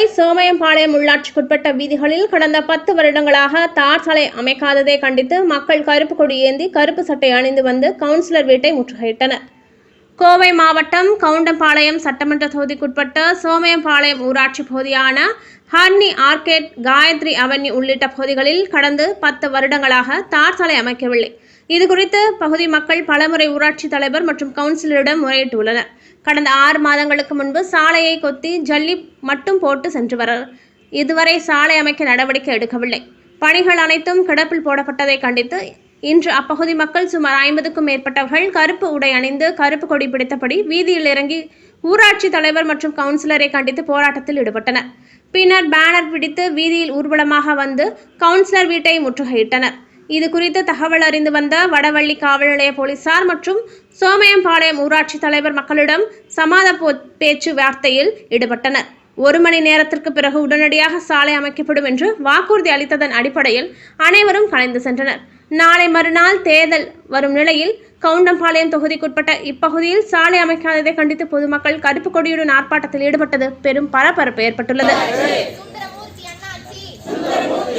கோவை சோமயம்பாளையம் உள்ளாட்சிக்குட்பட்ட வீதிகளில் கடந்த பத்து வருடங்களாக தார் சாலை அமைக்காததை கண்டித்து மக்கள் கருப்பு கொடி ஏந்தி கருப்பு சட்டை அணிந்து வந்து கவுன்சிலர் வீட்டை முற்றுகையிட்டனர். கோவை மாவட்டம் கவுண்டம்பாளையம் சட்டமன்ற தொகுதிக்குட்பட்ட சோமயம்பாளையம் ஊராட்சி பகுதியான ஹர்னி ஆர்கேட் காயத்ரி அவென்யூ உள்ளிட்ட பகுதிகளில் கடந்த பத்து வருடங்களாக தார் சாலை அமைக்கவில்லை. இதுகுறித்து பகுதி மக்கள் பலமுறை ஊராட்சி தலைவர் மற்றும் கவுன்சிலரிடம் முறையிட்டுள்ளனர். கடந்த ஆறு மாதங்களுக்கு முன்பு சாலையை கொத்தி ஜல்லி மட்டும் போட்டு சென்று வர இதுவரை சாலை அமைக்க நடவடிக்கை எடுக்கவில்லை. பணிகள் அனைத்தும் கிடப்பில் போடப்பட்டதை கண்டித்து இன்று அப்பகுதி மக்கள் சுமார் ஐம்பதுக்கும் மேற்பட்டவர்கள் கருப்பு உடை அணிந்து கருப்பு கொடி பிடித்தபடி வீதியில் இறங்கி ஊராட்சி தலைவர் மற்றும் கவுன்சிலரை கண்டித்து போராட்டத்தில் ஈடுபட்டனர். பின்னர் பேனர் பிடித்து வீதியில் ஊர்வலமாக வந்து கவுன்சிலர் வீட்டை முற்றுகையிட்டனர். இது குறித்து தகவல் அறிந்து வந்த வடவள்ளி காவல் நிலைய போலீசார் மற்றும் சோமயம்பாளையம் ஊராட்சி தலைவர் மக்களிடம் சமாத பேச்சு வார்த்தையில் ஈடுபட்டனர். ஒரு மணி நேரத்திற்கு பிறகு உடனடியாக சாலை அமைக்கப்படும் என்று வாக்குறுதி அளித்ததன் அடிப்படையில் அனைவரும் கலைந்து சென்றனர். நாளை மறுநாள் தேர்தல் வரும் நிலையில் கவுண்டம்பாளையம் தொகுதிக்குட்பட்ட இப்பகுதியில் சாலை அமைக்காததை கண்டித்து பொதுமக்கள் கருப்பு கொடியுடன் ஆர்ப்பாட்டத்தில் ஈடுபட்டது பெரும் பரபரப்பு ஏற்பட்டுள்ளது. சுந்தரமூர்த்தி அண்ணாச்சி. சுந்தரமூர்த்தி